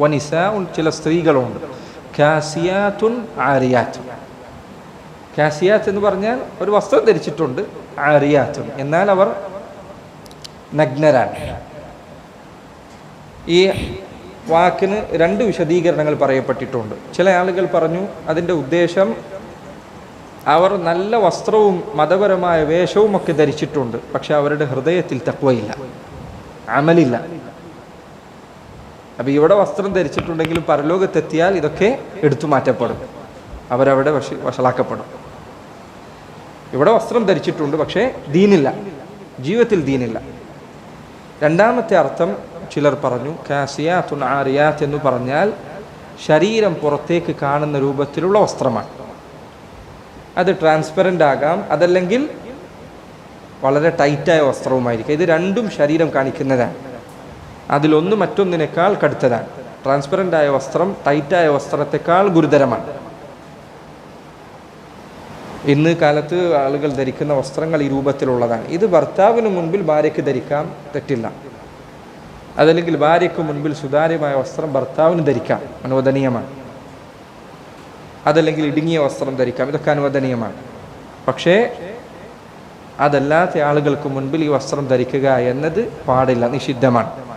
വനിസാഉൻ ചില സ്ത്രീകളുണ്ട്. കാസിയാത്തുൻ ആരിയാത്തുൻ കാസിയാത്ത് എന്ന് പറഞ്ഞാൽ ഒരു വസ്ത്രം ധരിച്ചിട്ടുണ്ട് ആരിയാത്തുൻ. എന്നാൽ അവർ നഗ്നരാണ്. ഈ വാക്കിന് രണ്ട് വിശദീകരണങ്ങൾ പറയപ്പെട്ടിട്ടുണ്ട്. ചില ആളുകൾ പറഞ്ഞു അതിന്റെ ഉദ്ദേശം അവർ നല്ല വസ്ത്രവും മതപരമായ വേഷവും ഒക്കെ ധരിച്ചിട്ടുണ്ട് പക്ഷെ അവരുടെ ഹൃദയത്തിൽ തക്വയില്ല അമലില്ല. അപ്പം ഇവിടെ വസ്ത്രം ധരിച്ചിട്ടുണ്ടെങ്കിലും പരലോകത്തെത്തിയാൽ ഇതൊക്കെ എടുത്തു മാറ്റപ്പെടും. അവരവിടെ വഷ വഷളാക്കപ്പെടും. ഇവിടെ വസ്ത്രം ധരിച്ചിട്ടുണ്ട് പക്ഷേ ദീനില്ല. ജീവിതത്തിൽ ദീനില്ല. രണ്ടാമത്തെ അർത്ഥം ചിലർ പറഞ്ഞു കാസിയാത്തുൻ ആറിയാത്ത് എന്ന് പറഞ്ഞാൽ ശരീരം പുറത്തേക്ക് കാണുന്ന രൂപത്തിലുള്ള വസ്ത്രമാണ്. അത് ട്രാൻസ്പെറന്റ് ആകാം അതല്ലെങ്കിൽ വളരെ ടൈറ്റായ വസ്ത്രവുമായിരിക്കും. ഇത് രണ്ടും ശരീരം കാണിക്കുന്നതാണ്. അതിലൊന്ന് മറ്റൊന്നിനേക്കാൾ കടുത്തതാണ്. ട്രാൻസ്പെറന്റ് ആയ വസ്ത്രം ടൈറ്റായ വസ്ത്രത്തെക്കാൾ ഗുരുതരമാണ്. ഇന്ന് കാലത്ത് ആളുകൾ ധരിക്കുന്ന വസ്ത്രങ്ങൾ ഈ രൂപത്തിലുള്ളതാണ്. ഇത് ഭർത്താവിന് മുൻപിൽ ഭാര്യയ്ക്ക് ധരിക്കാം തെറ്റില്ല. അതല്ലെങ്കിൽ ഭാര്യയ്ക്ക് മുൻപിൽ സുതാര്യമായ വസ്ത്രം ഭർത്താവിന് ധരിക്കാം അനുവദനീയമാണ്. അതല്ലെങ്കിൽ ഇടുങ്ങിയ വസ്ത്രം ധരിക്കാം ഇതൊക്കെ അനുവദനീയമാണ്. പക്ഷേ അതല്ലാത്ത ആളുകൾക്ക് മുൻപിൽ ഈ വസ്ത്രം ധരിക്കുക എന്നത് പാടില്ല നിഷിദ്ധമാണ്.